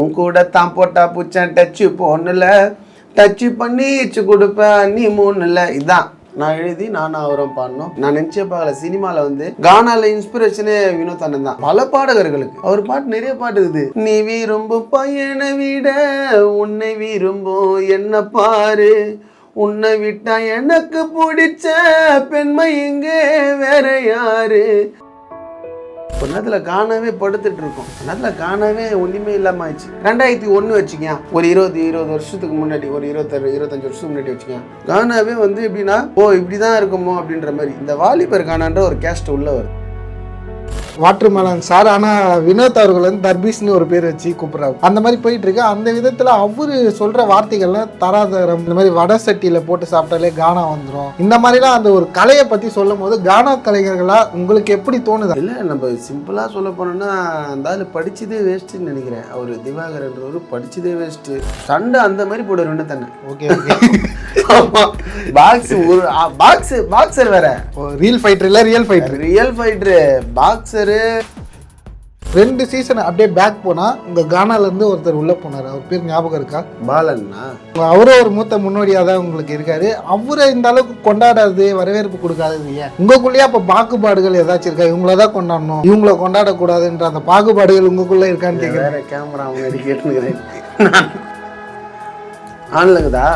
உன் கூட தான் போட்டா பூச்சேன் டச்சு பொண்ணுல டச்சு பண்ணி இச்சு கொடுப்பேன் நீ மூணுல. இதான். நான் எழுதி நானும் அவரும் பாடணும். நான் நினைச்சே பார்க்கல சினிமாவில் வந்து கானால இன்ஸ்பிரேஷனே வினோத் அண்ணன் தான். பல பாடகர்களுக்கு. அவர் பாட்டு நிறைய பாட்டு இருக்குது. நீ விரும்பும் பையனை விட உன்னை விரும்பும் என்ன பாரு. உன்னை விட்டா எனக்கு பிடிச்ச பெண்மை இங்கே வேற யாரு? ஒரு நேரத்தில் காணவே படுத்துட்டு இருக்கோம். நேரத்தில் காணவே ஒன்றுமே இல்லாமல் ஆயிடுச்சு. ரெண்டாயிரத்தி ஒன்று வச்சுக்கேன் ஒரு இருபது இருபது வருஷத்துக்கு முன்னாடி ஒரு இருபத்தாறு இருபத்தஞ்சு வருஷத்துக்கு முன்னாடி வச்சுக்கேன் கானாவே வந்து எப்படின்னா ஓ இப்படி தான் இருக்குமோ அப்படின்ற மாதிரி. இந்த வாலிபர் கானான்ற ஒரு கேஸ்ட் உள்ள வருது. Watermelon sir. ஆனா வினோத் அவர்கள் வந்து தர்பீஸ்னு ஒரு பேர் வச்சு கூப்பிடுறாரு. அந்த மாதிரி போயிட்டு இருக்கு அந்த விதத்துல அவரு சொல்ற வார்த்தைகள்லாம் தராதரம் இந்த மாதிரி வடை சட்டியில போட்டு சாப்பிட்டாலே கானா வந்துடும் இந்த மாதிரிலாம் அந்த ஒரு கலையை பத்தி சொல்லும் போது கானா கலைஞர்களா உங்களுக்கு எப்படி தோணுது? இல்லை நம்ம சிம்பிளாக சொல்ல போனோம்னா அந்த ஆள் படிச்சதே வேஸ்ட்டுன்னு நினைக்கிறேன். அவர் திவாகரன்றவர் படிச்சதே வேஸ்ட்டு சண்டை அந்த மாதிரி போடுவார் தன்னை ஓகே ஓகே. பாக்ஸ் ஒரு பாக்ஸ் பாக்ஸர் வேற. ரியல் ஃபைட்டர் இல்ல real fighter real fighter boxer ரெண்டு சீசன் அப்படியே பேக் போனா உங்க கானால இருந்து ஒருத்தர் உள்ள போனாரு. அவர் பேர் ஞாபகம் இருக்கா? பாலன்னா அவரும் ஒரு மூத்த முன்னோடியா தான் உங்களுக்கு இருக்காரு. அவரை இந்த அளவுக்கு கொண்டாடாதது வரவேற்பு கொடுக்காதது ஏன் உங்களுக்குள்ளேயே அப்ப பாகுபாடுகள் ஏதாச்சும் இருக்கா? இவங்கள தான் கொண்டாடணும். இவங்கள கொண்டாடக்கூடாதுன்ற அந்த பாகுபாடுகள் உங்களுக்குள்ள இருக்கான்னு கேட்குறேன் கேமரா முன்னாடி கேட்டுக்கிறேன் ஆன்லங்கதா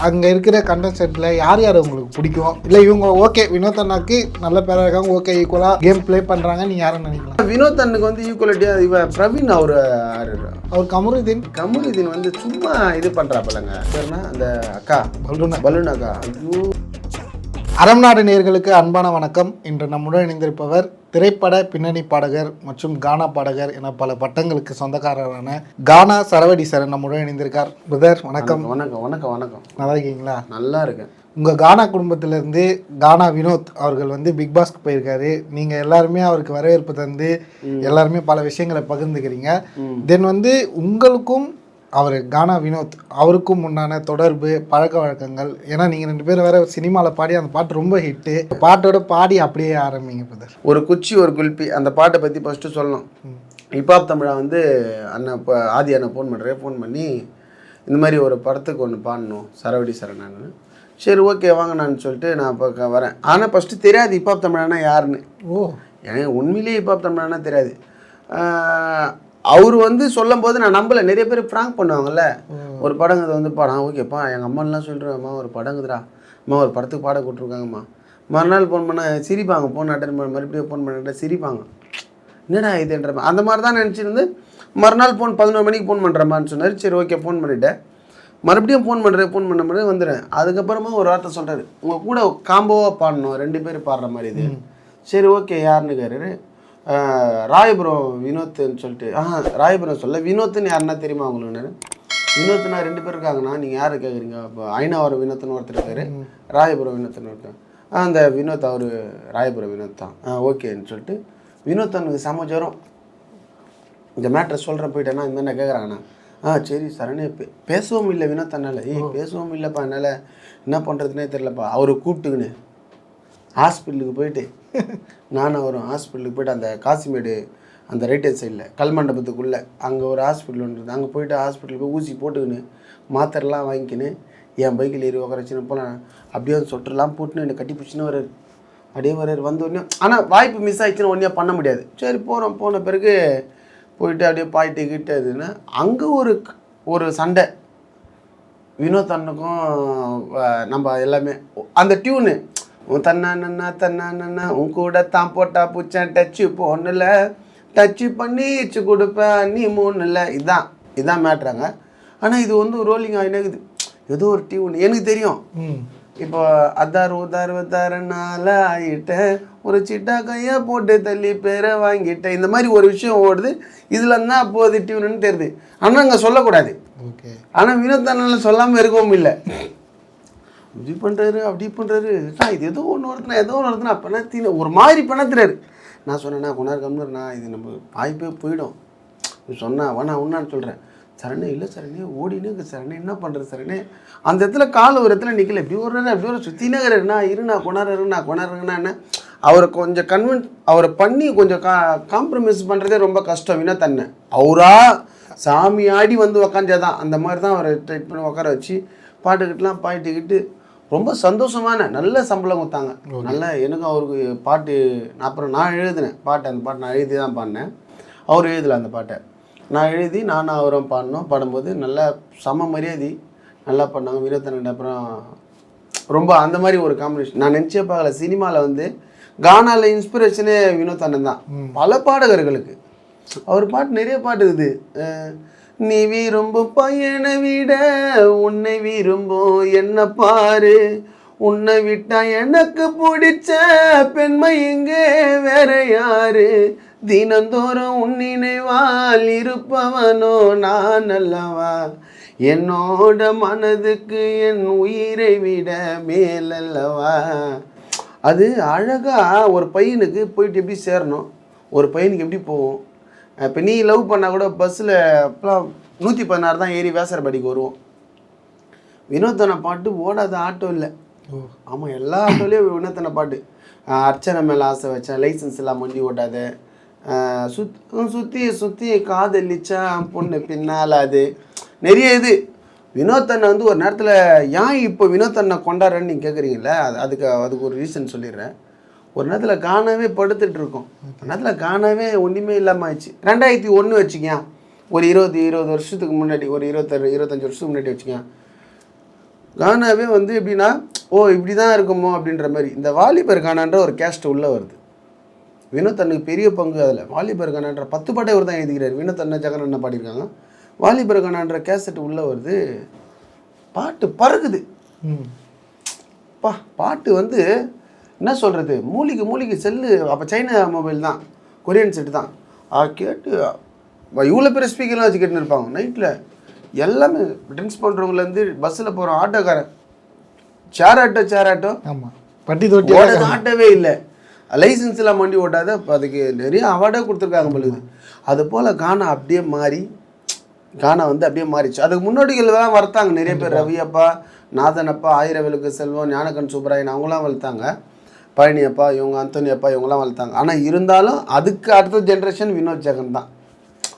அங்க இருக்கிற கண்டஸ்டன்ட்ல யார் யார் உங்களுக்கு பிடிக்கும்? இல்ல இவங்க ஓகே வினோத் அண்ணாக்கு நல்ல பேரா இருக்காங்க ஓகே ஈக்குவலா கேம் ப்ளே பண்றாங்க நீங்க யாரும் நினைக்கலாம் வினோத் அண்ணனுக்கு வந்து ஈக்குவலிட்டியா இவன் பிரவீன் அவர் அவர் கமருதீன். கமலுதீன் வந்து சும்மா இது பண்றாப்பலங்க பேருனா அந்த அக்கா. பல்லுனா பலூன் அக்கா ஐயோ. அறம் நாடு நேயர்களுக்கு அன்பான வணக்கம். இன்று நம்முடன் இணைந்திருப்பவர் திரைப்பட பின்னணி பாடகர் மற்றும் கானா பாடகர் என பல பட்டங்களுக்கு சொந்தக்காரரான கானா சரவடி சரண் நம்முடன் இணைந்திருக்கார். பிரதர் வணக்கம். வணக்கம் வணக்கம் வணக்கம் நல்லா இருக்கீங்களா? நல்லா இருக்கேன். உங்க கானா குடும்பத்திலிருந்து கானா வினோத் அவர்கள் வந்து பிக் பாஸ்க்கு போயிருக்காரு. நீங்க எல்லாருமே அவருக்கு வரவேற்பு தந்து எல்லாருமே பல விஷயங்களை பகிர்ந்துக்கிறீங்க. தென் வந்து உங்களுக்கும் அவர் கானா வினோத் அவருக்கும் முன்னான தொடர்பு பழக்க வழக்கங்கள். ஏன்னா நீங்கள் ரெண்டு பேரும் வேற சினிமாவில் பாடி அந்த பாட்டு ரொம்ப ஹிட்டு. பாட்டோட பாடி அப்படியே ஆரம்பிங்க பிரதர் ஒரு குச்சி ஒரு குல்பி அந்த பாட்டை பற்றி ஃபஸ்ட்டு சொல்லணும். ஹிப்ஹாப் தமிழா வந்து அண்ணன் இப்போ ஆதி அண்ணன் ஃபோன் பண்ணுறேன் ஃபோன் பண்ணி இந்த மாதிரி ஒரு படத்துக்கு ஒன்று பாடணும் சரவடி சரணான்னு. சரி ஓகே வாங்க நான் சொல்லிட்டு நான் இப்போ வரேன். ஆனால் ஃபஸ்ட்டு தெரியாது ஹிப்ஹாப் தமிழானா யாருன்னு. ஓ. எனக்கு உண்மையிலேயே ஹிப்ஹாப் தமிழானா தெரியாது. அவர் வந்து சொல்லும் போது நான் நம்பலை. நிறைய பேர் ஃப்ராங்க் பண்ணுவாங்கல்ல. ஒரு படங்குது வந்து பாடம் ஓகேப்பா எங்கள் அம்மாலாம் சொல்கிறேம்மா ஒரு படங்குதுடா. அம்மா ஒரு படத்துக்கு பாட கூப்பிட்ருக்காங்கம்மா மறுநாள் ஃபோன் பண்ண சிரிப்பாங்க ஃபோன் அட்டன் பண்ண மறுபடியும் ஃபோன் பண்ணிட்டு சிரிப்பாங்க. என்னடா இதுன்ற. அந்த மாதிரி தான் நினச்சிருந்து மறுநாள் ஃபோன் பதினோரு மணிக்கு ஃபோன் பண்ணுறேம்மான்னு சொன்னார். சரி ஓகே ஃபோன் பண்ணிவிட்டேன் மறுபடியும் ஃபோன் பண்ணுறேன் ஃபோன் பண்ண மாதிரி வந்துடுறேன். அதுக்கப்புறமா ஒரு வார்த்தை சொல்கிறாரு உங்கள் கூட காம்போவாக பாடணும். ரெண்டு பேர் பாடுற மாதிரி இது. சரி ஓகே யாருன்னு கேட்குறாரு ராயபுரம் வினோத்துன்னு சொல்லிட்டு ஆ ராயபுரம் சொல்ல வினோத்துன்னு யாருன்னா தெரியுமா உங்களுக்கு வினோத்னா ரெண்டு பேர் இருக்காங்கண்ணா நீங்கள் யாரை கேட்குறீங்க இப்போ ஐநாவரம் வினோத்னு ஒருத்தர் இருக்காரு ராயபுரம் வினோத்னு ஒருத்தர் ஆ அந்த வினோத் அவர் ராயபுரம் வினோத் தான். ஆ ஓகேன்னு சொல்லிட்டு வினோத் எனக்கு செம ஜுரம். இந்த மேட்ரை சொல்கிறேன் போயிட்டேன்னா இந்த மாதிரி கேட்குறாங்கண்ணா ஆ சரி சரணே பே பேசவும் இல்லை வினோத் அண்ணால. ஏய் பேசவும் இல்லைப்பா என்னால் என்ன பண்ணுறதுனே தெரிலப்பா அவரை கூப்பிட்டுக்கின்னு ஹாஸ்பிட்டலுக்கு போயிட்டு நானும் ஒரு ஹாஸ்பிட்டலுக்கு போய்ட்டு அந்த காசிமேடு அந்த ரைட் ஹேண்ட் சைடில் கல்மண்டபத்துக்குள்ளே அங்கே ஒரு ஹாஸ்பிட்டல் ஒன்று அங்கே போயிட்டு ஹாஸ்பிட்டலுக்கு போய் ஊசி போட்டுக்கின்னு மாத்திரைலாம் வாங்கிக்கின்னு என் பைக்கில் ஏறி உக்காரச்சின்னு போலாம். அப்படியே அந்த சொட்டர்லாம் போட்டுன்னு என்னை கட்டி பிடிச்சின்னு வர்றாரு. அப்படியே வர்றாரு. வந்த உடனே ஆனால் வாய்ப்பு மிஸ் ஆயிடுச்சுன்னு ஒன்றே பண்ண முடியாது. சரி போகிறோம் போன பிறகு போயிட்டு அப்படியே பாயிட்டு கிட்டதுன்னா அங்கே ஒரு ஒரு சண்டை. வினோத் அண்ணனுக்கும் நம்ம எல்லாமே அந்த டியூனு உன் தன்னா நன்னா தன்னா நன்னா உன் கூட தான் போட்டா பூச்சான் டச்சு பொண்ணுல டச்சு பண்ணி இச்சு கொடுப்பேன் நீ மூணுல இதான் இதான் மேட்றாங்க ஆனால் இது வந்து ரோலிங் ஆகினக்குது ஏதோ ஒரு டியூன் எனக்கு தெரியும். இப்போ அதார் உதார் உதார் நாள ஆயிட்டேன் ஒரு சிட்டா கையா போட்டு தள்ளி பேரை வாங்கிட்டேன் இந்த மாதிரி ஒரு விஷயம் ஓடுது. இதில் தான் அப்போது டியூனுன்னு தெரியுது. ஆனால் அங்கே சொல்லக்கூடாது. ஓகே. ஆனால் வினோத்தானால சொல்லாமல் இருக்கவும் இல்லை. இப்படி பண்ணுறாரு அப்படி பண்ணுறாரு இது ஏதோ ஒன்று வருதுனா ஏதோ ஒன்று வருதுனா பிணத்தின ஒரு மாதிரி பிணத்துறாரு. நான் சொன்னேன்னா கொண்டாரு கம்னர்ண்ணா இது நம்ம வாய்ப்பே போயிடும். சொன்னா வேணா உன்னான்னு சொல்கிறேன் சரணே இல்லை சரணே ஓடினே சரணே என்ன பண்ணுறது சரணே அந்த இடத்துல கால் ஒரு இடத்துல நிற்கல இப்படி ஒரு அப்படி ஒரு சுற்றினே இருக்கிறேன் இருண்ணா கொண்டாரு இருண்ணா கொண்டாருங்கண்ணா என்ன அவரை கொஞ்சம் கன்வின்ஸ் அவரை பண்ணி கொஞ்சம் கா காம்ப்ரமைஸ் பண்ணுறதே ரொம்ப கஷ்டம். வினோத் தன்னை அவரா சாமி ஆடி வந்து உக்காஞ்சாதான் அந்த மாதிரி தான் அவரை ட்ரைட் பண்ணி உட்கார வச்சு பாட்டுக்கிட்டலாம் பாடிட்டுக்கிட்டு ரொம்ப சந்தோஷமான நல்ல சம்பளம் கொடுத்தாங்க. நல்ல எனக்கும் அவருக்கு பாட்டு நான் அப்புறம் நான் எழுதினேன். பாட்டு அந்த பாட்டு நான் எழுதி தான் பாடினேன். அவர் எழுதலை அந்த பாட்டை. நான் எழுதி நானும் அவரும் பாடினோம். பாடும்போது நல்லா சம மரியாதை. நல்லா பண்ணாங்க வீரத்தனன் அப்புறம் ரொம்ப அந்த மாதிரி ஒரு காம்பினேஷன் நான் நினச்சே பார்க்கல. சினிமாவில் வந்து கானால இன்ஸ்பிரேஷனே வினோத் அண்ணன் தான். பல பாடகர்களுக்கு. அவர் பாட்டு நிறைய பாட்டு இருக்குது. நீ விரும்பும் பையனை விட உன்னை விரும்பும் என்ன பாரு. உன்னை விட்டா எனக்கு பிடிச்ச பெண்மை இங்கே வேற யாரு? தினந்தோறும் உன் நினைவால் இருப்பவனோ நான் அல்லவா? என்னோட மனதுக்கு என் உயிரை விட மேலல்லவா அது அழகாக ஒரு பையனுக்கு போயிட்டு எப்படி சேரணும்? ஒரு பையனுக்கு எப்படி போவோம்? இப்போ நீ லவ் பண்ணால் கூட பஸ்ஸில் அப்பலாம் நூற்றி பதினாறு தான் ஏறி வேசரபாடிக்கு வருவோம். வினோத்தன பாட்டு ஓடாத ஆட்டோ இல்லை. ஆமாம் எல்லா ஆட்டோலேயும் வினோத்தன பாட்டு. அர்ச்சனை மேலே ஆசை வச்சேன் லைசன்ஸ் எல்லாம் வண்டி ஓட்டாத. சுத் சுற்றி சுற்றி காதலிச்சா பொண்ணு பின்னால் அது நிறைய இது. வினோத்தண்ணை வந்து ஒரு நேரத்தில் ஏன் இப்போ வினோத்தண்ணை கொண்டாடுறேன்னு நீங்கள் கேட்குறீங்களே அது அதுக்கு அதுக்கு ஒரு ரீசன் சொல்லிடுறேன். ஒரு நேரத்தில் காணவே படுத்துட்டு இருக்கோம். ஒரு நேரத்தில் காணவே ஒன்றுமே இல்லாமல் ஆயிடுச்சு. ரெண்டாயிரத்தி ஒன்று வச்சுக்கேன் ஒரு இருபது இருபது வருஷத்துக்கு முன்னாடி ஒரு இருபத்தாறு இருபத்தஞ்சி வருஷத்துக்கு முன்னாடி வச்சுக்கேன் கானாவே வந்து எப்படின்னா ஓ இப்படி தான் இருக்குமோ அப்படின்ற மாதிரி. இந்த வாலிபர் கானான்ற ஒரு கேஸ்ட் உள்ளே வருது. வினோத் அண்ணனுக்கு பெரிய பங்கு அதில். வாலிபர் கானான்ற பத்து பாட்டை இவர் தான் எழுதிக்கிறார். வினோத் அண்ணன் ஜெகன் அண்ணன் பாடியிருக்காங்க. வாலிபர் கானான்ற கேசட் உள்ளே வருது. பாட்டு பறக்குது. ம். பா பாட்டு வந்து என்ன சொல்கிறது மூலிகை மூலிகை செல்லு. அப்போ சைனா மொபைல் தான். கொரியன் செட்டு தான். ஆ கேட்டு இவ்வளோ பெரிய ஸ்பீக்கர்லாம் வச்சு கேட்டுன்னு இருப்பாங்க. நைட்டில் எல்லாமே ட்ரிங்க்ஸ் பண்ணுறவங்கலேருந்து பஸ்ஸில் போகிற ஆட்டோக்காரன். Share auto share auto. ஆமாம் பட்டி தொட்டி ஆட்டோவே இல்லை. லைசன்ஸ் எல்லாம் வண்டி ஓட்டாத அதுக்கு நிறைய அவார்டே கொடுத்துருக்காங்க பொழுது அது போல் கானா அப்படியே மாறி கானா வந்து அப்படியே மாறிச்சு. அதுக்கு முன்னோடிகள் தான் வளர்த்தாங்க. நிறைய பேர். ரவி அப்பா நாதன் அப்பா ஆயிரவிலுக்கு செல்வம் ஞானகன் சுப்பராயன் அவங்களாம் வளர்த்தாங்க. பழனி அப்பா இவங்க அந்தோனி அப்பா இவங்கெல்லாம் வளர்த்தாங்க. ஆனால் இருந்தாலும் அதுக்கு அடுத்த ஜென்ரேஷன் வினோத் ஜெகன் தான்.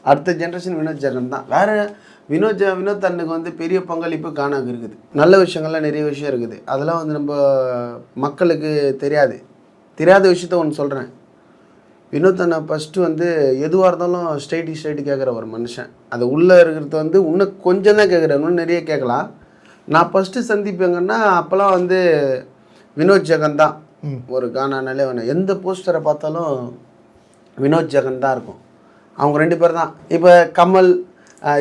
அடுத்த ஜென்ரேஷன் வினோத் ஜெகன் தான். வேறு வினோத் ஜெ- வினோத் அண்ணுக்கு வந்து பெரிய பங்களிப்பு காணாங்க இருக்குது. நல்ல விஷயங்கள்லாம் நிறைய விஷயம் இருக்குது. அதெல்லாம் வந்து நம்ம மக்களுக்கு தெரியாது. தெரியாத விஷயத்த ஒன்று சொல்கிறேன் வினோத் அண்ணா ஃபஸ்ட்டு வந்து எதுவாக இருந்தாலும் ஸ்ட்ரைட்டி ஸ்ட்ரைட்டு கேட்குற ஒரு மனுஷன். அது உள்ளே இருக்கிறது வந்து இன்னும் கொஞ்சம் தான் கேட்குறேன் இன்னும் நிறைய கேட்கலாம். நான் ஃபஸ்ட்டு சந்திப்பேங்கன்னா அப்போல்லாம் வந்து வினோத் ஜெகன் தான். ஒரு கானானாலே ஒன்று எந்த போஸ்டரை பார்த்தாலும் வினோத் ஜெகன் தான் இருக்கும். அவங்க ரெண்டு பேர் தான். இப்போ கமல்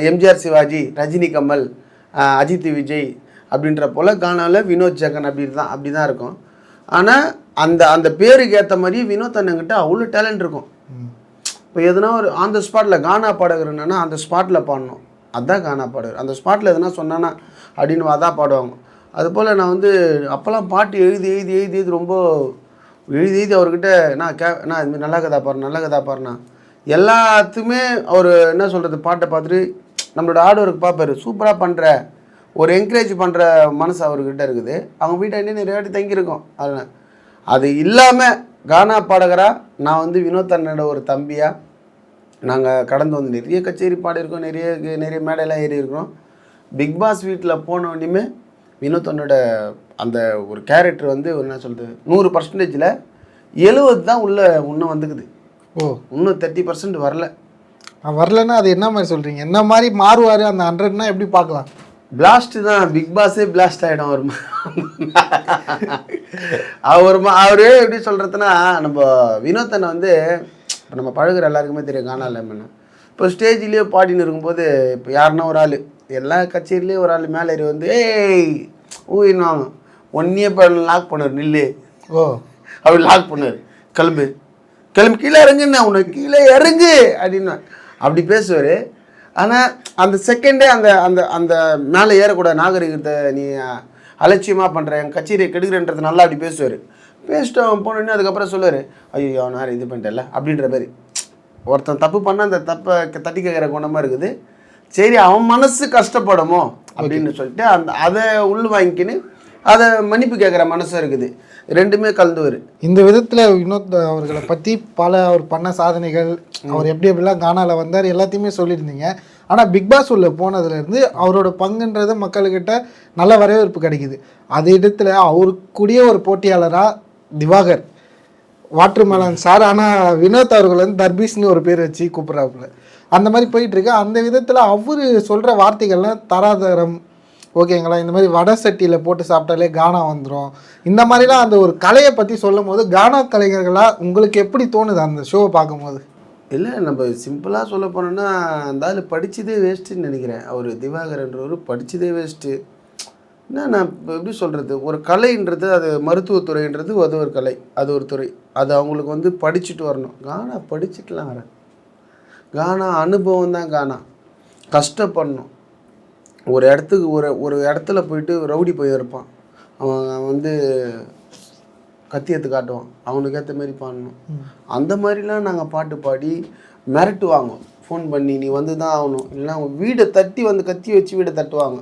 எம்ஜிஆர் சிவாஜி ரஜினி கமல் அஜித் விஜய் அப்படின்ற போல் கானாவில் வினோத் ஜெகன் அப்படி தான் அப்படி தான் இருக்கும். ஆனால் அந்த அந்த பேருக்கு ஏற்ற மாதிரி வினோத் அண்ணங்கிட்ட அவ்வளோ டேலண்ட் இருக்கும். இப்போ எதுனா ஒரு ஆன் த ஸ்பாட்டில் கானா பாடகர் என்னன்னா அந்த ஸ்பாட்டில் பாடணும். அதுதான் கானா பாடகர். அந்த ஸ்பாட்டில் எதுனா சொன்னானா அப்படின்னு அதான் பாடுவாங்க. அதுபோல் நான் வந்து அப்போல்லாம் பாட்டு எழுதி எழுதி எழுதி எழுதி ரொம்ப எழுதி எழுதி அவர்கிட்ட நான் கே நான் இதுமாதிரி நல்லா கதா பாரு நல்ல கதா பாருண்ணா எல்லாத்துக்குமே அவர் என்ன சொல்கிறது பாட்டை பார்த்துட்டு நம்மளோட ஆர்டருக்கு பார்ப்பாரு. சூப்பராக பண்ணுற ஒரு என்கரேஜ் பண்ணுற மனசு அவர்கிட்ட இருக்குது. அவங்க வீட்டை நிறைய வாட்டி தங்கியிருக்கோம். அதில் அது இல்லாமல் கானா பாடகராக நான் வந்து வினோத் அண்ணனோட ஒரு தம்பியாக நாங்கள் கடந்து வந்து நிறைய கச்சேரி பாடியிருக்கோம் நிறைய நிறைய மேடையெல்லாம் ஏறி இருக்கிறோம் பிக் பாஸ் வீட்டில் போன உடனேயுமே வினோத் அண்ணனோட அந்த ஒரு கேரக்டர் வந்து என்ன சொல்கிறது நூறு பர்சன்டேஜில் எழுபது தான் உள்ள இன்னும் வந்துக்குது. ஓ. இன்னும் தேர்ட்டி பர்சன்ட் வரல. நான் வரலன்னா அது என்ன மாதிரி சொல்கிறீங்க என்ன மாதிரி மாறுவார் அந்த ஹண்ட்ரட்னா எப்படி பார்க்கலாம்? பிளாஸ்ட் தான் பிக் பாஸே பிளாஸ்ட் ஆகிடும் அவர் அவர் அவரு எப்படி சொல்கிறதுனா நம்ம வினோத்தனை வந்து இப்போ நம்ம பழகுற எல்லாருக்குமே தெரியும் என்ன இப்போ ஸ்டேஜ்லேயே பாடின்னு இருக்கும்போது இப்போ யாருன்னா ஒரு ஆள். எல்லா கச்சேரிலேயும் ஒரு ஆள் மேலே ஏறி வந்து ஏய் ஊயின்வாங்க ஒன்னே இப்போ லாக் பண்ணார் நில்லு. ஓ. அவர் லாக் பண்ணார் கிளம்பு. கிளம்பு கீழே இறங்குண்ணா உனக்கு கீழே இறங்கு. அப்படின்னு அப்படி பேசுவார். ஆனால் அந்த செகண்டே அந்த அந்த அந்த மேலே ஏறக்கூடாது. நாகரிகத்தை நீ அலட்சியமாக பண்ணுற என் கச்சேரியை கெடுக்கிறன்றது நல்லா அப்படி பேசுவார். பேசிட்டு அவன் போனோடனே அதுக்கப்புறம் சொல்லுவார் ஐயோ அவன் வேறு இது பண்ணிட்டல அப்படின்ற மாதிரி. ஒருத்தன் தப்பு பண்ண அந்த தப்பை தட்டி கேட்குற குணமாக இருக்குது. சரி அவன் மனசு கஷ்டப்படுமோ அப்படின்னு சொல்லிட்டு அந்த அதை உள் வாங்கிக்கின்னு அதை மன்னிப்பு கேட்குற மனசும் இருக்குது. ரெண்டுமே கலந்து வரும் இந்த விதத்தில் வினோத் அவர்களை பற்றி பல அவர் பண்ண சாதனைகள் அவர் எப்படி எப்படிலாம் கானால வந்தார் எல்லாத்தையுமே சொல்லியிருந்தீங்க. ஆனால் பிக் பாஸ் உள்ள போனதுலேருந்து அவரோட பங்குன்றது மக்கள்கிட்ட நல்ல வரவேற்பு கிடைக்குது. அதே இடத்துல அவருக்குரிய ஒரு போட்டியாளராக திவாகர் வாட்டர்மெலன் சார். ஆனால் வினோத் அவர்கள் வந்து தர்பீஸ்னு ஒரு பேர் வச்சு கூப்பிட்றாப்புல. அந்த மாதிரி போயிட்டுருக்கு. அந்த விதத்தில் அவர் சொல்கிற வார்த்தைகள்லாம் தராதரம் ஓகேங்களா? இந்த மாதிரி வடை சட்டியில் போட்டு சாப்பிட்டாலே கானா வந்துடும் இந்த மாதிரிலாம் அந்த ஒரு கலையை பற்றி சொல்லும் போது கானா கலைஞர்களாக உங்களுக்கு எப்படி தோணுது அந்த ஷோவை பார்க்கும்போது? இல்லை நம்ம சிம்பிளாக சொல்ல போனோம்னா அந்த ஆள் படித்ததே வேஸ்ட்டுன்னு நினைக்கிறேன். அவர் திவாகரன்றவர் படித்ததே வேஸ்ட்டு என்ன நான் இப்போ எப்படி சொல்கிறது ஒரு கலைன்றது அது மருத்துவத்துறைன்றது அது ஒரு கலை அது ஒரு துறை. அது அவங்களுக்கு வந்து படிச்சுட்டு வரணும். கானா படிச்சுட்டுலாம் வரேன் கானா அனுபவம் தான் கானா கஷ்டப்படணும். ஒரு இடத்துக்கு ஒரு ஒரு இடத்துல போயிட்டு ரவுடி போய் இருப்பான். அவன் வந்து கத்தி எடுத்து காட்டுவான். அவனுக்கு ஏற்ற மாதிரி பாடணும் அந்த மாதிரிலாம் நாங்கள் பாட்டு பாடி மிரட்டுவாங்க. ஃபோன் பண்ணி நீ வந்து தான் ஆகணும். இல்லைன்னா அவங்க வீடை தட்டி வந்து கத்தி வச்சு வீடை தட்டுவாங்க.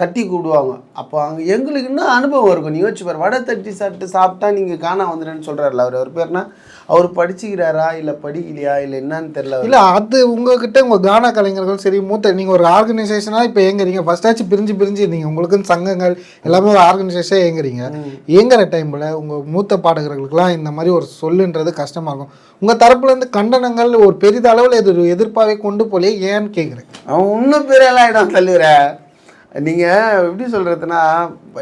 தட்டி கூப்பிடுவாங்க அப்போ அங்கே எங்களுக்கு இன்னும் அனுபவம் இருக்கும். நீ யோசிச்சு பாரு வடை தட்டி சாப்பிட்டு சாப்பிட்டா நீங்கள் காணா வந்துடுன்னு சொல்கிறாருல அவர். அவர் பேர்னா அவர் படிச்சுக்கிறாரா இல்லை படிக்கலையா இல்லை என்னன்னு தெரில இல்லை அது உங்ககிட்ட உங்கள் கானா கலைஞர்கள் சரி மூத்த நீங்கள் ஒரு ஆர்கனைசேஷனாக இப்போ இயங்குறீங்க ஃபஸ்ட்டாச்சும் பிரிஞ்சு பிரிஞ்சு இருந்தீங்க. உங்களுக்குன்னு சங்கங்கள் எல்லாமே ஒரு ஆர்கனைசேஷனாக இயங்குறீங்க இயங்குற டைமில் உங்கள் மூத்த பாடகர்களுக்கெல்லாம் இந்த மாதிரி ஒரு சொல்லுன்றது கஷ்டமாக இருக்கும். உங்கள் தரப்புலேருந்து கண்டனங்கள் ஒரு பெரிதளவில் எதிர் எதிர்ப்பாகவே கொண்டு போலே ஏன்னு கேட்குறேன் அவன் இன்னும் பெரிய ஆகிடும் தள்ளுற நீங்கள் எப்படி சொல்கிறதுனா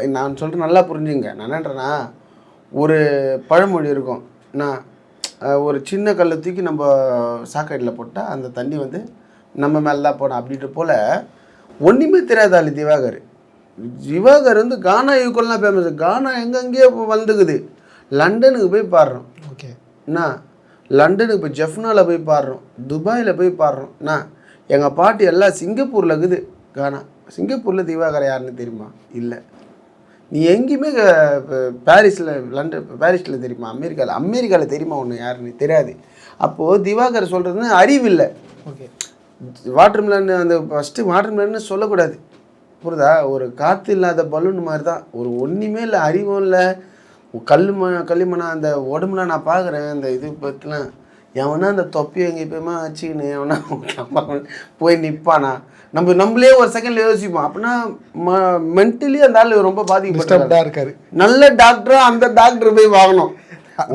நான் சொல்கிறேன் நல்லா புரிஞ்சுங்க. நான் என்னன்றேன்னா ஒரு பழமொழி இருக்கும். அஹ் ஒரு சின்ன கல்லை தூக்கி நம்ம சாக்கடையில் போட்டால் அந்த தண்ணி வந்து நம்ம மேலே தான் போடும். அப்படின்ற போல் ஒன்றுமே தெரியாத ஆளு திவாகர். திவாகர் வந்து கானா யூக்கோல்லாம் ஃபேமஸ் கானா எங்கெங்கேயோ வந்துக்குது. லண்டனுக்கு போய் பாடுறோம். ஓகே. என்ன லண்டனுக்கு போய் ஜெஃப்னாவில் போய் பாடுறோம். துபாயில் போய் பாடுறோம். என்ன எங்கள் பாட்டு எல்லாம் சிங்கப்பூரில் இருக்குது. கானா. சிங்கப்பூரில் திவாகர் யாருன்னு தெரியுமா? இல்லை. நீ எங்கேயுமே பாரிஸில் லண்டன் பாரிஸில் தெரியுமா? அமெரிக்காவில் அமெரிக்காவில் தெரியுமா ஒன்று யாருன்னு? தெரியாது. அப்போது திவாகர் சொல்கிறதுன்னு அறிவு இல்லை. ஓகே. வாட்டர்மெலன் அந்த ஃபஸ்ட்டு வாட்டர்மெலன்னு சொல்லக்கூடாது. புரியுதா? ஒரு காற்று இல்லாத பலூன் மாதிரி தான் ஒரு ஒன்றுமே இல்லை அறிவும் இல்லை. கல்லும களிமண்ணா அந்த உடம்புல நான் பார்க்குறேன் அந்த இது பற்றிலாம் எவனா அந்த தொப்பி எங்கே எப்பயுமா வச்சுக்கின்னு எவனா போய் நிற்பானா நம்ம நம்மளே ஒரு செகண்ட்ல யோசிப்போம். அப்படின்னா மென்டலி அந்த ஆள் ரொம்ப பாதிக்கப்பட்டார் டிஸ்டர்ப்டாக இருக்காரு. நல்ல டாக்டரா அந்த டாக்டர் போய் வாங்கணும்.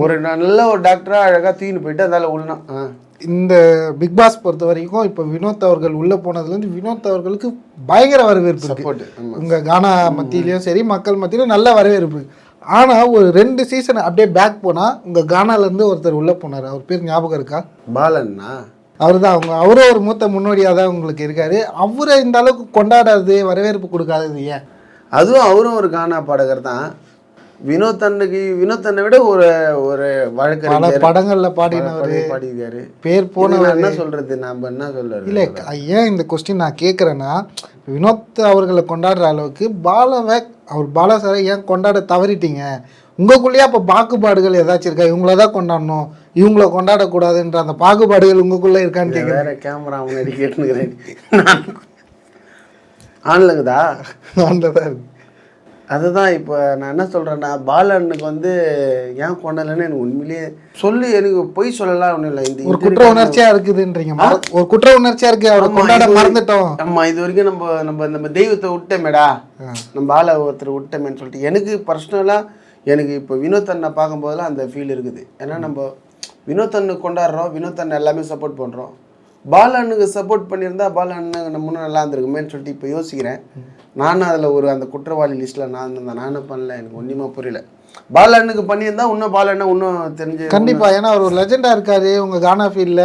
ஒரு நல்ல ஒரு டாக்டரா அழகா தூக்கின்னு போயிட்டு அந்த ஆளை உள்ளணும் ஆ. இந்த பிக் பாஸ் பொறுத்த வரைக்கும் இப்போ வினோத் அவர்கள் உள்ளே போனதுலேருந்து வினோத் அவர்களுக்கு பயங்கர வரவேற்பு இருக்கு. சப்போர்ட் ஆமாம் உங்கள் கானா மத்தியிலையும் சரி மக்கள் மத்தியிலும் நல்ல வரவேற்பு ஆனால் ஒரு ரெண்டு சீசன் அப்படியே பேக் போனால் உங்கள் கானாலேருந்து ஒருத்தர் உள்ளே போனார். அவர் பேர் ஞாபகம் இருக்கா? பாலன்னா அவர் தான் அவங்க அவரும் ஒரு மூத்த முன்னோடியாக தான் உங்களுக்கு இருக்காரு. அவரை இந்த அளவுக்கு கொண்டாடாதது வரவேற்பு கொடுக்காதது ஏன்? அதுவும் அவரும் ஒரு கானா பாடகர் தான். வினோத் அண்ணுக்கு வினோத் அண்ணை விட ஒரு ஒரு பல வழக்கறிஞர் படங்களில் பாடினவர். படி- பாடியிருக்காரு. பேர் போன இது நான் என்ன சொல்றது? நாம என்ன சொல்றது? இல்லை ஏன் இந்த கொஸ்டின் நான் கேட்குறேன்னா வினோத் அவர்களை கொண்டாடுற அளவுக்கு பாலாவை அவர் பாலா சாரை ஏன் கொண்டாட தவறிட்டீங்க? உங்களுக்குள்ளேயே அப்போ பாகுபாடுகள் ஏதாச்சும் இருக்கா? இவங்கள தான் கொண்டாடணும். இவங்கள கொண்டாடக்கூடாதுன்ற அந்த பாகுபாடுகள் உங்களுக்குள்ளே இருக்கான்னு கேட்குறேன் வேற கேமரா முன்னாடி கேட்டுக்கிறேன் ஆன்லங்குதா அந்த தான் இருக்கு. அதுதான் இப்போ நான் என்ன சொல்கிறேன்னா பாலனுக்கு வந்து ஏன் கொண்டலைன்னு எனக்கு உண்மையிலேயே சொல்லி எனக்கு பொய் சொல்லலாம் ஒன்றும் இல்லை. இந்த ஒரு குற்ற உணர்ச்சியா இருக்குதுன்றீங்க. ஒரு குற்ற உணர்ச்சியா இருக்கு. அவரை கொண்டாட மறந்துட்டோம். ஆமா இது வரைக்கும் நம்ம நம்ம நம்ம தெய்வத்தை விட்டோமேடா. நம்ம ஆளை ஒருத்தர் விட்டோமேன்னு சொல்லிட்டு எனக்கு பர்சனலாக எனக்கு இப்போ வினோத் பார்க்கும்போதெல்லாம் அந்த ஃபீல் இருக்குது. ஏன்னா நம்ம வினோத் கொண்டாடுறோம் வினோத் அண்ணன் எல்லாமே சப்போர்ட் பண்ணுறோம் பாலனுக்கு சப்போர்ட் பண்ணியிருந்தா பாலண்ணன் நம்ம இன்னும் நல்லா இருந்திருக்குமேன்னு சொல்லிட்டு இப்போ யோசிக்கிறேன். நானும் அதில் ஒரு அந்த குற்றவாளி லிஸ்ட்டில் நான் இருந்தேன். நானும் பண்ணல? எனக்கு ஒன்றுமே புரியல. பாலனுக்கு பண்ணியிருந்தா இன்னும் பாலண்ணன் இன்னும் தெரிஞ்சு கண்டிப்பா. ஏன்னா அவர் ஒரு லெஜெண்டா இருக்காரு. உங்க கானா ஃபீல்ட்ல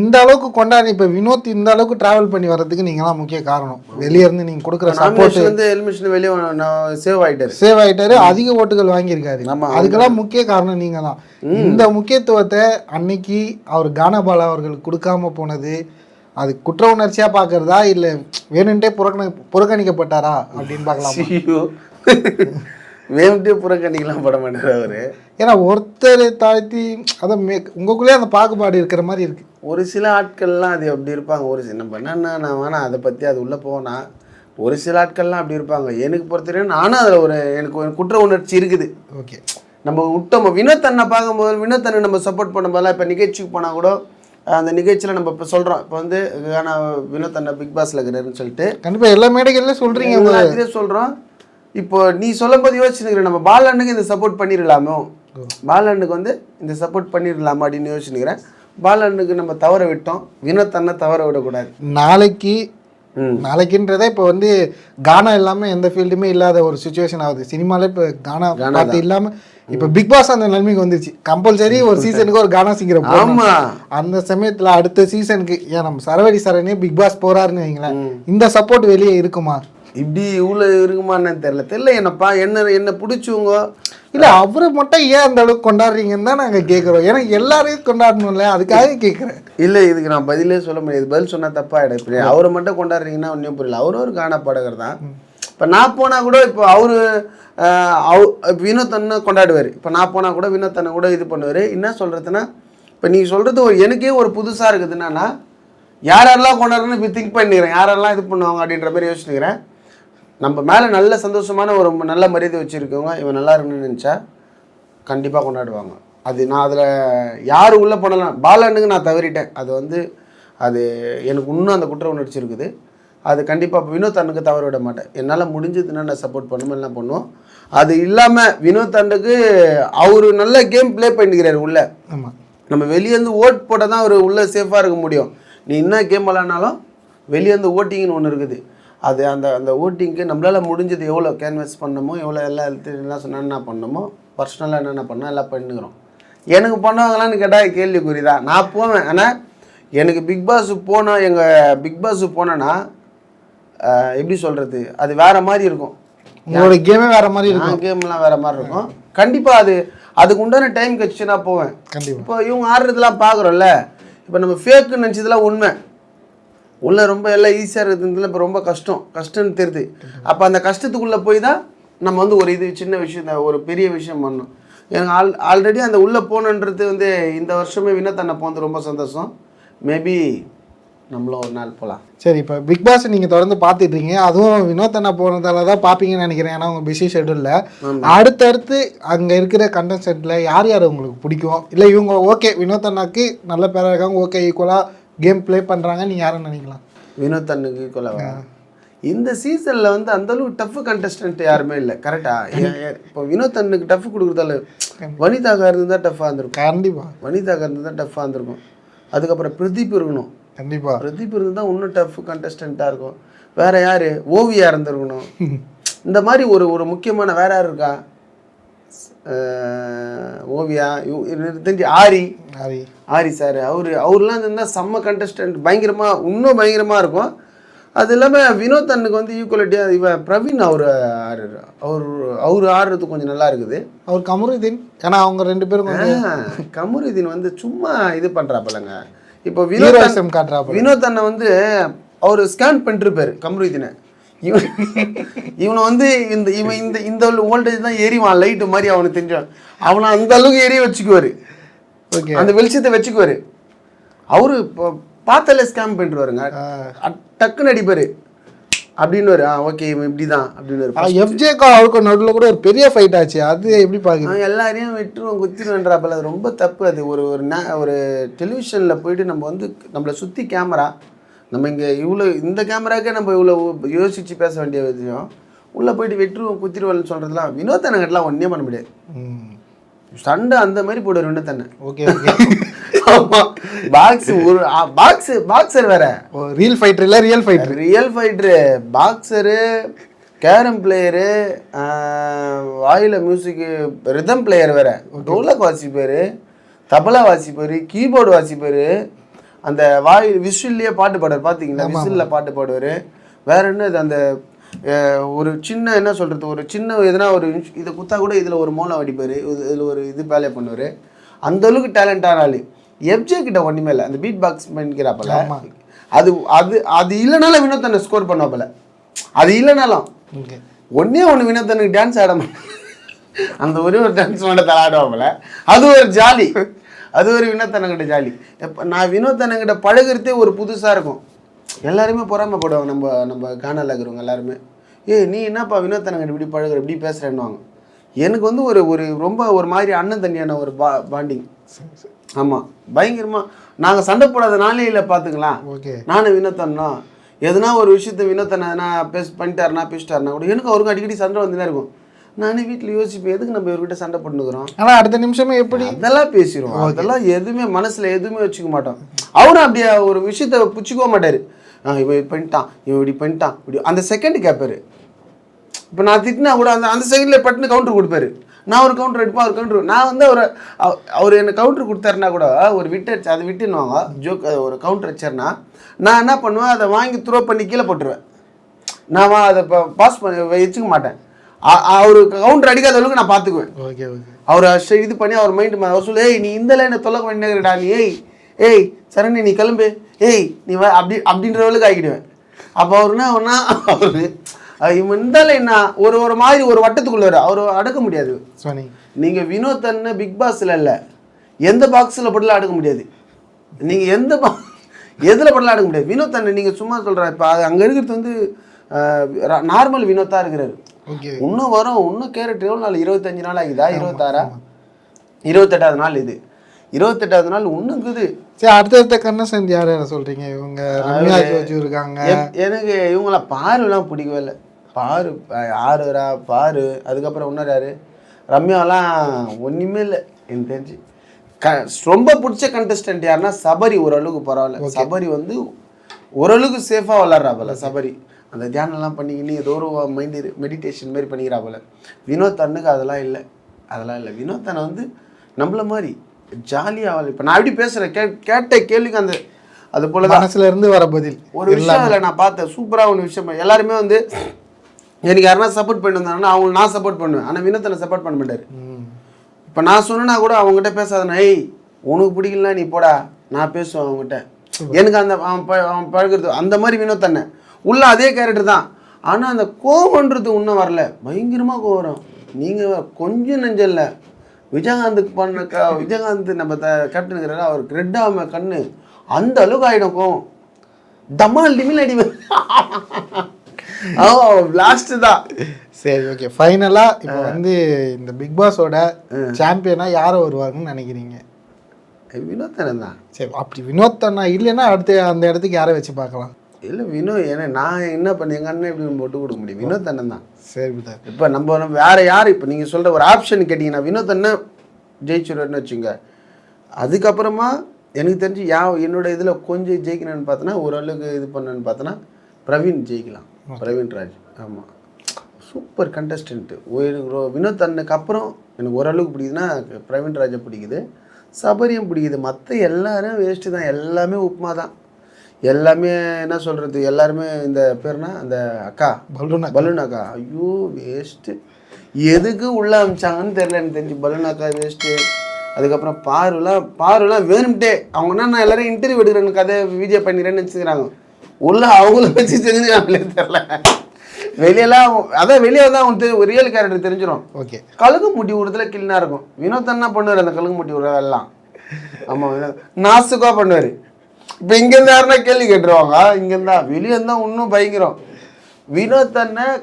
இந்த அளவுக்கு கொண்டாடி இப்ப வினோத் இந்த அளவுக்கு டிராவல் பண்ணி வர்றதுக்கு நீங்க தான் முக்கிய காரணம். வெளிய இருந்து நீங்க கொடுக்குற சப்போர்ட் வந்து எலிமினேஷன் வெளியே சேவ் ஆகிட்டாரு சேவ் ஆயிட்டாரு. அதிக ஓட்டுகள் வாங்கியிருக்காரு. அதுக்கெல்லாம் முக்கிய காரணம் நீங்க தான் இந்த முக்கியத்துவத்தை அன்னைக்கு அவர் கானபாலா அவர்களுக்கு கொடுக்காம போனது அது குற்ற உணர்ச்சியா பாக்குறதா இல்ல வேணுன்ட்டே புறக்கணி புறக்கணிக்கப்பட்டாரா அப்படின்னு பார்க்கலாம்? வேணுட்டே புறக்கணிக்கலாம் பட மாட்டார் அவரு. ஏன்னா ஒருத்தர் தாழ்த்தி அதான் மே உங்களுக்குள்ளே அந்த பாகுபாடு இருக்கிற மாதிரி இருக்கு. ஒரு சில ஆட்கள்லாம் அது அப்படி இருப்பாங்க. ஒரு சில நம்ம நான் வேணாம் அதை பற்றி அது உள்ளே போனா ஒரு சில ஆட்கள்லாம் அப்படி இருப்பாங்க. எனக்கு பொறுத்தவரைக்கும் நானும் அதில் ஒரு எனக்கு ஒரு குற்ற உணர்ச்சி இருக்குது. ஓகே. நம்ம உத்தம வினோத் அண்ணனை பார்க்கும்போது வினோத் அண்ணன் நம்ம சப்போர்ட் பண்ணும்போதெல்லாம் இப்போ நிகழ்ச்சிக்கு போனால் கூட அந்த நிகழ்ச்சியில் நம்ம இப்போ சொல்கிறோம் இப்போ வந்து ஆனால் வினோத் அண்ணன் பிக் பாஸில் இருக்கிறாருன்னு சொல்லிட்டு. கண்டிப்பா எல்லா மேடைகள்ல சொல்றீங்க எல்லாத்திலே சொல்கிறோம் இப்போ நீ சொல்லும்போது யோசிச்சுக்கிறேன் நம்ம பாலண்ணனுக்கு இந்த சப்போர்ட் பண்ணிடலாமோ பாலண்ணனுக்கு வந்து இந்த சப்போர்ட் பண்ணிடலாமா அப்படின்னு யோசிச்சுக்கிறேன் பாலண்ணனுக்கு நம்ம தவற விட்டோம். வினோத் தவற விடக்கூடாது. நாளைக்கு நாளைக்குன்றதே இப்போ வந்து கானா இல்லாம எந்த ஃபீல்டுமே இல்லாத ஒரு சுச்சுவேஷன் ஆகுது. சினிமால இப்போ கானா பாட்டு இல்லாம இப்போ பிக் பாஸ் அந்த நிலைமைக்கு வந்துருச்சு. கம்பல்சரி ஒரு சீசனுக்கு ஒரு கானா சிங்கரை போடணும். ஆமா. அந்த சமயத்துல அடுத்த சீசனுக்கு ஏன் நம்ம சரவடி சரணே பிக் பாஸ் போறாருன்னு வைங்களேன். இந்த சப்போர்ட் வெளியே இருக்குமா? இப்படி இவ்வளோ இருக்குமான்னு தெரியல. தெரியல என்னப்பா என்ன என்ன பிடிச்சவங்க இல்ல அவரை மட்டும் ஏன் அந்த அளவுக்கு கொண்டாடுறீங்கன்னு தான் நாங்க கேக்குறோம். ஏன்னா எல்லாரையும் கொண்டாடணும்ல அதுக்காக கேக்குறேன். இல்லை இதுக்கு நான் பதிலே சொல்ல முடியாது. பதில் சொன்னால் தப்பாகிடும் இப்படி அவரை மட்டும் கொண்டாடுறீங்கன்னா ஒன்றும் புரியல. அவரும் ஒரு கானா பாடகர் தான் இப்போ நான் போனால் கூட இப்போ அவரு அவ வினோத் அண்ணன் கொண்டாடுவார். இப்போ நான் போனால் கூட வினோத் அண்ணன் கூட இது பண்ணுவார். என்ன சொல்கிறதுன்னா இப்போ நீங்கள் சொல்கிறது ஒரு எனக்கே ஒரு புதுசாக இருக்குது என்னன்னா யார் யாரெல்லாம் கொண்டாடுறேன்னு இப்போ திங்க் பண்ணிக்கிறேன். யாரெல்லாம் இது பண்ணுவாங்க அப்படின்ற மாதிரி யோசிச்சுக்கிறேன். நம்ம மேலே நல்ல சந்தோஷமான ஒரு நல்ல மரியாதை வச்சுருக்கவங்க இவன் நல்லா இருக்கணும்னு நினச்சா கண்டிப்பாக கொண்டாடுவாங்க. அது நான் அதில் யார் உள்ளே பண்ணலாம் பாலனுக்கு நான் தவறிட்டேன். அது வந்து அது எனக்கு இன்னும் அந்த குற்ற உணர்ச்சி இருக்குது. அது கண்டிப்பாக வினோத் அண்ணுக்கு தவற விட மாட்டேன். என்னால் முடிஞ்சதுன்னா நான் சப்போர்ட் பண்ணுவேன் எல்லாம் பண்ணுவோம். அது இல்லாமல் வினோத் அண்ணுக்கு அவர் நல்ல கேம் ப்ளே பண்ணிக்கிறாரு உள்ள. ஆமா. நம்ம வெளியேருந்து ஓட் போட்டால் தான் அவர் உள்ளே சேஃபாக இருக்க முடியும். நீ என்ன கேம் விளாட்னாலும் வெளியேருந்து ஓட்டிங்னு ஒன்று இருக்குது. அது அந்த அந்த ஓட்டிங்க்கு நம்மளால் முடிஞ்சது எவ்வளோ கேன்வஸ் பண்ணமோ எவ்வளோ சொன்னா என்ன பண்ணமோ பர்சனலாக என்னென்ன பண்ணோம் எல்லாம் பண்ணுகிறோம் எனக்கு பண்ணுவாங்களான்னு கேட்டால் கேள்விக்குறி தான் நான் போவேன். ஆனால் எனக்கு பிக் பாஸ் போனால் எங்கள் பிக் பாஸ் போனேன்னா எப்படி சொல்கிறது அது வேறு மாதிரி இருக்கும். உங்களோட கேமே வேற மாதிரி இருக்கும். கேம்லாம் வேறு மாதிரி இருக்கும். கண்டிப்பாக அது அதுக்கு உண்டான டைம் கழிச்சு நான் போவேன். கண்டிப்பா. இப்போ இவங்க ஆடுறதெல்லாம் பார்க்குறோம்ல இப்போ நம்ம ஃபேக்குன்னு நினச்சதெல்லாம் உண்மை. உள்ள ரொம்ப எல்லாம் ஈஸியாக இருக்கிறதுல இப்போ ரொம்ப கஷ்டம். கஷ்டம்னு தெரியுது. அப்போ அந்த கஷ்டத்துக்குள்ளே போய் தான் நம்ம வந்து ஒரு இது சின்ன விஷயம் ஒரு பெரிய விஷயம் பண்ணணும். எனக்கு ஆல் ஆல்ரெடி அந்த உள்ளே போகணுன்றது வந்து இந்த வருஷமே வினத்தண்ணை போனது ரொம்ப சந்தோஷம். மேபி நம்மளும் ஒரு நாள் போகலாம் சரி இப்போ பிக் பாஸ் நீங்கள் தொடர்ந்து பார்த்துட்டு இருக்கீங்க. அதுவும் வினோத் அண்ணா போனதால தான் பார்ப்பீங்கன்னு நினைக்கிறேன். ஏன்னா உங்கள் பிஸி ஷெடியூலில் அடுத்தடுத்து அங்கே இருக்கிற கண்டஸ்டன்ட்டில் யார் யார் உங்களுக்கு பிடிக்கும்? இல்லை இவங்க ஓகே வினோத் அண்ணாக்கு நல்ல பேராக இருக்காங்க ஓகே ஈக்குவலாக கேம் ப்ளே பண்ணுறாங்க நீங்கள் யாருன்னு நினைக்கலாம். வினோத்தண்ணுக்கு கொலவா இந்த சீசனில் வந்து அந்த அளவுக்கு டஃப் கண்டஸ்டன்ட் யாருமே இல்லை. கரெக்டா இப்போ வினோத்தண்ணுக்கு டஃப் கொடுக்குறதால வனிதாக்கா இருந்தால் டஃப்பாக இருந்திருக்கும். கண்டிப்பாக வனிதாக்கா இருந்தால் தான் டஃப்பாக இருந்திருக்கும். அதுக்கப்புறம் பிரதீப் இருக்கணும். கண்டிப்பாக பிரதீப் இருந்தால் தான் இன்னும் டஃப் கண்டஸ்டண்ட்டாக இருக்கும். வேற யார்? ஓவியா இருந்திருக்கணும். இந்த மாதிரி ஒரு ஒரு முக்கியமான வேற யார் இருக்கா? ஓவியா தெரிஞ்சு ஆரி. ஹரி ஆரி சார். அவர் அவர்லாம் இருந்தால் செம்ம கண்டஸ்டன்ட் பயங்கரமாக இன்னும் பயங்கரமாக இருக்கும். அது இல்லாமல் வினோத் அண்ணுக்கு வந்து ஈக்குவலிட்டியாக இவன் பிரவீன் அவர் ஆடுறாரு அவர் அவர் ஆடுறது கொஞ்சம் நல்லா இருக்குது. அவர் கமருதீன். ஏன்னா அவங்க ரெண்டு பேரும் கமருதீன் வந்து சும்மா இது பண்ணுறாப்பலங்க இப்போ வினோத் காட்டுறாப்ப வினோத் அண்ணன் வந்து அவர் ஸ்கேன் பண்ணிருப்பாரு கமருதீனை. இவன் இவனை வந்து இந்த இவன் இந்த இந்த வோல்டேஜ் தான் எரிவான் லைட்டு மாதிரி அவனுக்கு தெரிஞ்சான் அவனை அந்த அளவுக்கு எரிய வச்சுக்குவாரு. ஓகே அந்த வெளிச்சத்தை வச்சுக்குவாரு. அவரு பார்த்தாலே ஸ்கேம் பண்ணிட்டு அ- டக்குன்னு அடிப்பாரு. அப்படின்னு ஆ ஓகே இவன் இப்படி தான் அப்படின்னு எஃப்ஜேக்கா அவருக்கும் நடுவில் கூட ஒரு பெரிய ஃபைட் ஆச்சு. அது எப்படி பார்க்குறீங்க அவன் எல்லாரையும் விட்டுருவோம் குத்திடுவேன்றாப்பல அது ரொம்ப தப்பு. அது ஒரு ஒரு ஒரு டெலிவிஷனில் போயிட்டு நம்ம வந்து நம்மளை சுற்றி கேமரா நம்ம இங்கே இவ்வளோ இந்த கேமராக்கே நம்ம இவ்வளோ யோசித்து பேச வேண்டிய விஷயம். உள்ளே போயிட்டு வெட்டுருவோம் குத்திடுவோம்னு சொல்கிறதுலாம் வினோத்தனங்கட்டெலாம் ஒன்றே பண்ண முடியாது. சண்டை அந்த மாதிரி போடுவார் வினோத்தனை ஓகே ஓகே. ஆமாம் பாக்ஸ் ஒரு பாக்ஸு பாக்ஸர் வேற. ரியல் ஃபைட்டர் இல்லை real fighter real fighter boxer carrom player வாயில் மியூசிக்கு ரிதம் பிளேயர் வேற. டோலக் வாசிப்பார் தபலா வாசிப்பார் கீபோர்டு வாசிப்பார். அந்த வாய் விசில்லையே பாட்டு பாடுவார் பார்த்தீங்களா விசிலில் பாட்டு பாடுவார். வேற என்னது அந்த அஹ், ஒரு சின்ன என்ன சொல்கிறது ஒரு சின்ன எதனா ஒரு இதை குத்தா கூட இதில் ஒரு மோளம் அடிப்பார் இதில் ஒரு இது வேலையை பண்ணுவார். அந்த அளவுக்கு டேலண்டான ஆள். எஃப்ஜே கிட்ட ஒன்றுமே இல்லை அந்த பீட் பாக்ஸ் பண்ணிக்கிறாப்பல அது அது அது இல்லைனாலும் வினோத்தனை ஸ்கோர் பண்ணுவாப்பல. அது இல்லைனாலும். ஓகே ஒன்றே வினோத்தனுக்கு டான்ஸ் ஆட. அந்த ஒரே ஒரு டான்ஸ் மட்டும் ஆடுவாப்புல அது ஒரு ஜாலி. அது ஒரு வினோத்தனங்கிட்ட ஜாலி. இப்போ நான் வினோத்தனங்கிட்ட பழகுறதே ஒரு புதுசாக இருக்கும். எல்லாருமே பொறாமைப்படுவாங்க. நம்ம நம்ம காணல இருக்கிறவங்க எல்லாருமே. ஏய் நீ என்னப்பா வினோத்தனங்க இப்படி பழகுற இப்படி பேசுகிறேன்னுவாங்க எனக்கு வந்து ஒரு ஒரு ரொம்ப ஒரு மாதிரி அண்ணன் தண்ணியான ஒரு பா பாண்டிங். ஆமாம் பயங்கரமாக நாங்கள் சண்டை போடாத நாளே இல்லை பார்த்துக்கலாம் ஓகே. நானும் வினோத்தன்னா எதுனா ஒரு விஷயத்த வினோத்தனை எதனா பேச பண்ணிட்டாருனா பேசிட்டாருனா கூட எனக்கு அவருக்கு அடிக்கடி சண்டை வந்துனே இருக்கும். நானே வீட்டில் யோசிப்பேன் எதுக்கு நம்ம இவர்கிட்ட சண்டை பண்ணுக்கிறோம் ஆனா அடுத்த நிமிஷமே எப்படி? அதெல்லாம் பேசிடுவோம். அதெல்லாம் எதுவுமே மனசுல எதுவுமே வச்சுக்க மாட்டோம். அவரும் அப்படியே ஒரு விஷயத்த புச்சிக்கவே மாட்டாரு. இவன் இப்படி பண்ணிட்டான் இவன் இப்படி பண்ணிட்டான். இப்படி அந்த செகண்ட் கேட்பாரு இப்போ நான் திட்டினா கூட அந்த அந்த செகண்டில் பட்டுன்னு கவுண்டர் கொடுப்பாரு. நான் ஒரு கவுண்டர் எடுப்பேன் அவர் கவுண்டர் நான் வந்து அவர் அவர் எனக்கு கவுண்டர் கொடுத்தாருனா கூட ஒரு விட்டு அடிச்சு அதை விட்டுன்னுவாங்க. ஜோக் ஒரு கவுண்டர் வச்சாருன்னா நான் என்ன பண்ணுவேன் அதை வாங்கி த்ரோ பண்ணி கீழே போட்டுருவேன். நான் வா- அதை பாஸ் பண்ணி வச்சுக்க மாட்டேன். அவரு கவுண்டர் அடிக்காத அளவுக்கு நான் பார்த்துக்குவேன். ஓகே ஓகே அவர் அஷ்ட இது பண்ணி அவர் மைண்டு அவர் சொல்லு ஏய் நீ இந்த லைனை தொலை பண்ணிடுறா நீ? ஏய் ஏய் சரணி நீ கிளம்பு. ஏய் நீ அப்படி அப்படின்றவளுக்கு ஆகிடுவேன் அப்போ அவருனா ஒன்றா அவரு அஹ் இவன் இந்த லைனா ஒரு ஒரு மாதிரி ஒரு வட்டத்துக்குள்ள அவர் அடக்க முடியாது. நீங்கள் வினோத்தன்னு பிக் பாஸ்ல இல்லை. எந்த பாக்ஸில் போட்டுலாம் அடக்க முடியாது. நீங்கள் எந்த எதில் போட்டுலாம் அடக்க முடியாது. வினோத்தன்னு நீங்கள் சும்மா சொல்கிற இப்போ அங்கே இருக்கிறது வந்து நார்மல் வினோத்தா இருக்கிறாரு. இன்னும் வரும் இன்னும் கேரட் எவ்வளோ நாள்? இருபத்தஞ்சு நாள் ஆகுதா? இருபத்தாறா? இருபத்தெட்டாவது நாள் இது. இருபத்தெட்டாவது நாள் இருக்குது சரி அடுத்தடுத்த கண்ணசந்தி யார் யாரை சொல்றீங்க? இவங்க ரம்யா ஜோஜு இருக்காங்க. எனக்கு இவங்கள பாருலாம் பிடிக்கவே இல்லை. பாரு ஆறுரா பாரு. அதுக்கப்புறம் இன்னொரு யாரு? ரம்யாலாம் ஒன்றுமே இல்லை எனக்கு தெரிஞ்சு. க ரொம்ப பிடிச்ச கண்டஸ்டன்ட் யாருன்னா சபரி ஓரளவுக்கு பரவாயில்ல. சபரி வந்து ஓரளவுக்கு சேஃபாக விளாட்றாப்புல சபரி. அந்த தியானம்லாம் பண்ணிக்கின்னு ஏதோ ஒரு மைண்டு மெடிடேஷன் மாதிரி பண்ணிக்கிறாப்புல வினோத் அண்ணுக்கு அதெல்லாம் இல்லை. அதெல்லாம் இல்லை. வினோத் அண்ணன் வந்து நம்மள மாதிரி ஜாலியாக இப்போ நான் எப்படி பேசுகிறேன் கே கேட்ட கேள்விக்கு அந்த அது போல மனசுல இருந்து வர பதில் ஒரு விஷயம் அதில் நான் பார்த்தேன். சூப்பராக ஒரு விஷயம். எல்லாருமே வந்து எனக்கு யாருன்னா சப்போர்ட் பண்ணி வந்தாங்கன்னா அவங்களுக்கு நான் சப்போர்ட் பண்ணுவேன். ஆனால் வினோத்தனை சப்போர்ட் பண்ண மாட்டார். இப்போ நான் சொன்னேன்னா கூட அவங்ககிட்ட பேசாதண்ணா. ஏய் உனக்கு பிடிக்கலனா நீ போடா. நான் பேசுவேன் அவங்ககிட்ட. எனக்கு அந்த அவன் அவன் பழகுறது அந்த மாதிரி வினோத் அண்ணன். உள்ள அதே கேரக்டர் தான். ஆனால் அந்த கோவன்றது இன்னும் வரல. பயங்கரமாக வரும் நீங்கள் கொஞ்சம் நெஞ்சம் இல்லை விஜயகாந்துக்கு பண்ண க விஜயகாந்த் நம்ம த கேப்டன் இருக்கிறாரு அவருக்கு ரெட் ஆகாம கண்ணு. அந்த அளவுக்கு ஆகிடும் கோவம். டமால் டிமில் அடிவேன் அவன் லாஸ்ட்டு தான். சரி ஓகே ஃபைனலா இப்போ வந்து இந்த பிக் பாஸோட சாம்பியனா யாரை வருவாங்கன்னு நினைக்கிறீங்க? வினோத்தனன் தான். சரி அப்படி வினோத் அண்ணா இல்லைன்னா அடுத்து அந்த இடத்துக்கு யாரை வச்சு பார்க்கலாம்? இல்லை வினோ ஏன்னா நான் என்ன பண்ண எங்கள் அண்ணன் எப்படி போட்டு கொடுக்க முடியும்? வினோத் அண்ணன் தான். சரி இப்போ நம்ம வேற யார்? இப்போ நீங்கள் சொல்கிற ஒரு ஆப்ஷன் கேட்டிங்கன்னா வினோத் அண்ணன் ஜெயிச்சுருன்னு வச்சுங்க. அதுக்கப்புறமா எனக்கு தெரிஞ்சு யா என்னோட இதில் கொஞ்சம் ஜெயிக்கணும்னு பார்த்தோன்னா ஓரளவுக்கு இது பண்ணணும்னு பார்த்தோன்னா பிரவீன் ஜெயிக்கலாம். பிரவீன் ராஜ். ஆமாம் சூப்பர் கண்டஸ்டன்ட்டு எனக்கு வினோத் அண்ணனுக்கு அப்புறம் எனக்கு ஓரளவுக்கு பிடிக்குதுன்னா பிரவீன் ராஜை பிடிக்குது. சபரியும் பிடிக்குது. மற்ற எல்லாரும் வேஸ்ட்டு தான். எல்லாமே உப்புமா தான் எல்லாமே என்ன சொல்கிறது எல்லாருமே இந்த பேர்னா அந்த அக்கா. பலூனா பலூனாக்கா ஐயோ வேஸ்ட்டு எதுக்கு உள்ள அமிச்சாங்கன்னு தெரியல எனக்கு தெரிஞ்சு பலூனாக்கா வேஸ்ட்டு அதுக்கப்புறம் பாருலாம் பாருலாம் வேணும்ட்டே. அவங்க என்ன நான் எல்லாரும் இன்டர்வியூ எடுக்கிறேன்னு கதை வீடியோ பண்ணிடுறேன்னு வச்சுக்கிறாங்க உள்ள அவங்கள வச்சு தெரிஞ்சுக்காங்களே தெரில வெளியெல்லாம் அதான் வெளியே தான் வந்து ஒரு ரியல் கேரக்டர் தெரிஞ்சிடும் ஓகே. கழுகு முட்டி விடுறதுல கிளீனாக இருக்கும். வினோத் என்ன பண்ணுவார் அந்த கழுகு முட்டி விடுற எல்லாம் ஆமாம் நாசுக்காக பண்ணுவார். இப்போ இங்கேருந்து யாருன்னா கேள்வி கேட்டுருவாங்க. இங்கேருந்தா வெளியே இருந்தால் இன்னும் பயங்கரம். வினோத் அண்ணன்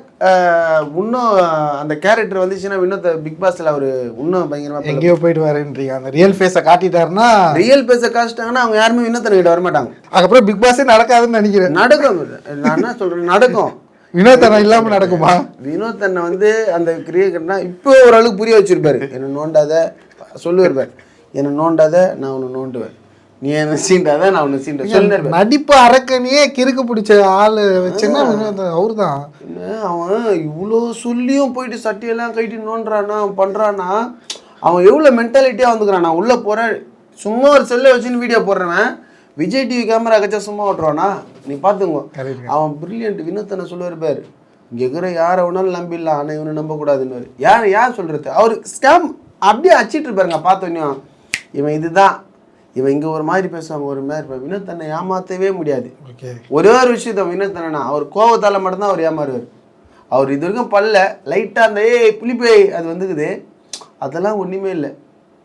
இன்னும் அந்த கேரக்டர் வந்துச்சுன்னா வினோத் பிக் பாஸ்ல அவர் இன்னும் பயங்கரமாக எங்கேயோ போயிட்டு வரேன்றீங்க அந்த ரியல் ஃபேஸை காட்டிட்டாருன்னா ரியல் பேச காமிச்சிட்டாங்கன்னா அவங்க யாருமே வினோத்தன் கிட்ட வரமாட்டாங்க. அதுக்கப்புறம் பிக் பாஸே நடக்காதுன்னு நினைக்கிறேன். நடக்கும். நான் என்ன சொல்கிறேன் நடக்கும். வினோத் அண்ணா இல்லாம நடக்குமா? வினோத் அண்ணன் வந்து அந்த கிரியேட்டர்னா இப்போ ஓரளவுக்கு புரிய வச்சிருப்பாரு. என்ன நோண்டாத சொல்லுவார் என்ன நோண்டாத நான் உன்னை நோண்டுவேன். நீ என்ன சீண்டாத நான் உன்னை சீண்ட. சொல்லிருப்பேன் நடிப்பு அரக்கனையே கிறுக்கு பிடிச்ச ஆளு வச்சுன்னா வினோத் அவரு தான் அவன் இவ்வளோ சொல்லியும் போயிட்டு சட்டையெல்லாம் கட்டி நோண்டுறானா பண்ணுறானா அவன் எவ்வளோ மென்டாலிட்டியாக வந்துக்கிறான்? நான் உள்ளே போகிறேன் சும்மா ஒரு செல்லை வச்சுன்னு வீடியோ போடுறவன் விஜய் டிவி கேமரா கச்சா சும்மா ஓட்டுறானா நீ பார்த்துங்க. அவன் பிரில்லியன்ட் வினோத்தனை சொல்லுவார் பாரு. இங்கே இருக்கிற யாரை வேணாலும் நம்பிடலாம் ஆனால் இவனை நம்பக்கூடாதுன்னு யார் யார் சொல்கிறது அவர் ஸ்கேம் அப்படியே அச்சிட்டு இருப்பாருங்க பார்த்தோன்னே இவன் இதுதான். இவன் இங்கே ஒரு மாதிரி பேசுவாங்க ஒரு மாதிரி இருப்பான். வினோத்தனை ஏமாற்றவே முடியாது. ஓகே. ஒரே ஒரு விஷயத்த வினோத்தனா அவர் கோவத்தால் மட்டும்தான் அவர் ஏமாறுவார். அவர் இது வரைக்கும் பல்ல லைட்டாக அந்த ஏய் புளிப்பேய் அது வந்துக்குது. அதெல்லாம் ஒன்றுமே இல்லை.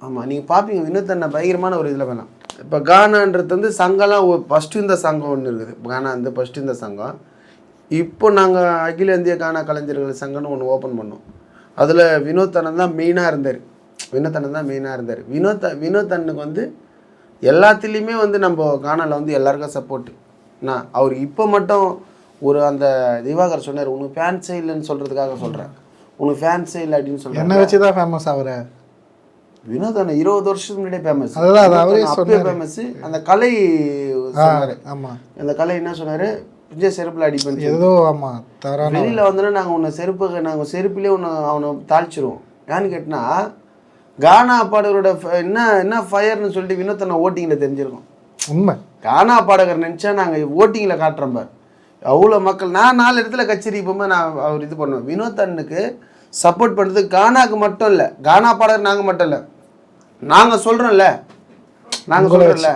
ஆமாம் நீங்கள் பார்ப்பீங்க வினோத்தண்ணா பயங்கரமான ஒரு இதில் வேணாம் இப்போ கானான்றது வந்து சங்கம்லாம் ஃபஸ்ட்டு இந்த சங்கம் ஒன்று இருக்குது. கானா வந்து ஃபஸ்ட்டு இந்த சங்கம். இப்போ நாங்கள் அகில இந்திய கானா கலைஞர்கள் சங்கம்னு ஒன்று ஓப்பன் பண்ணோம். அதில் வினோத் அண்ணன் தான் மெயினாக இருந்தார். வினோத் அண்ணன் தான் மெயினாக இருந்தார். வினோத் வினோத் அண்ணனுக்கு வந்து எல்லாத்துலேயுமே வந்து நம்ம கானாவில் வந்து எல்லாருக்கும் சப்போர்ட்டு நான் அவர் இப்போ மட்டும் ஒரு அந்த திவாகர் சொன்னார் உனக்கு ஃபேன்ஸே இல்லைன்னு சொல்கிறதுக்காக சொல்கிறேன் உனக்கு ஃபேன்ஸே இல்லை அப்படின்னு சொல்கிறேன் என்னை வச்சு தான் ஃபேமஸ் ஆகுற வினோத் இருபது வருஷத்துக்கு முன்னாடியே ஃபேமஸ் அதுதான், அது அவரே அப்பயே ஃபேமஸ் அந்த கலை சொன்னாரு. ஆமா. அந்த கலை என்ன சொன்னாரு? பிஞ்ச செருப்புல அடிப்பேன் ஏதோ ஆமா தவறான வெளியில வந்தோன்னா நாங்க உன்னை செருப்பு நாங்க செருப்புலேயே உன்னை அவனை தாழ்ச்சிருவோம் ஏன்னு கேட்டினா கானா பாடகரோட என்ன என்ன ஃபயர்னு சொல்லிட்டு வினோத் அண்ணன் ஓட்டிங்கில் தெரிஞ்சிருக்கோம். உண்மை. கானா பாடகர் நினச்சா நாங்கள் ஓட்டிங்கில் காட்டுறோம் பார். அவ்வளோ மக்கள் நான் நாலு இடத்துல கச்சேரி போகும்போது நான் அவர் இது பண்ணுவேன். வினோத் அண்ணனுக்கு சப்போர்ட் பண்ணுறது கானாக்கு மட்டும் இல்லை கானா பாடகர் நாங்கள் மட்டும் இல்லை. நாங்கள் சொல்கிறோம்ல நாங்கள் சொல்கிறோம்ல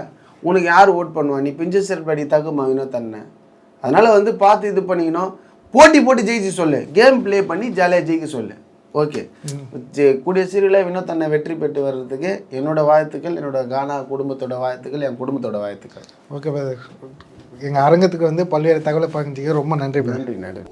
உனக்கு யார் ஓட் பண்ணுவா? நீ பிஞ்ச செருப்படி தகுமா வினோத் அண்ணன் அதனால் வந்து பார்த்து இது பண்ணிக்கணும். போட்டி போட்டு ஜெயிச்சு சொல்லு. கேம் ப்ளே பண்ணி ஜாலியாக ஜெயிக்க சொல்லு. ஓகே. கூடிய சீரியலில் வினோத் அண்ணன் வெற்றி பெற்று வர்றதுக்கு என்னோட வாழ்த்துக்கள் என்னோட கானா குடும்பத்தோட வாழ்த்துக்கள் என் குடும்பத்தோட வாழ்த்துக்கள். ஓகே பிரதர் எங்கள் அரங்கத்துக்கு வந்து பல்வேறு தகவலை பகிர்ந்துக்க ரொம்ப நன்றி. நன்றி நன்றி.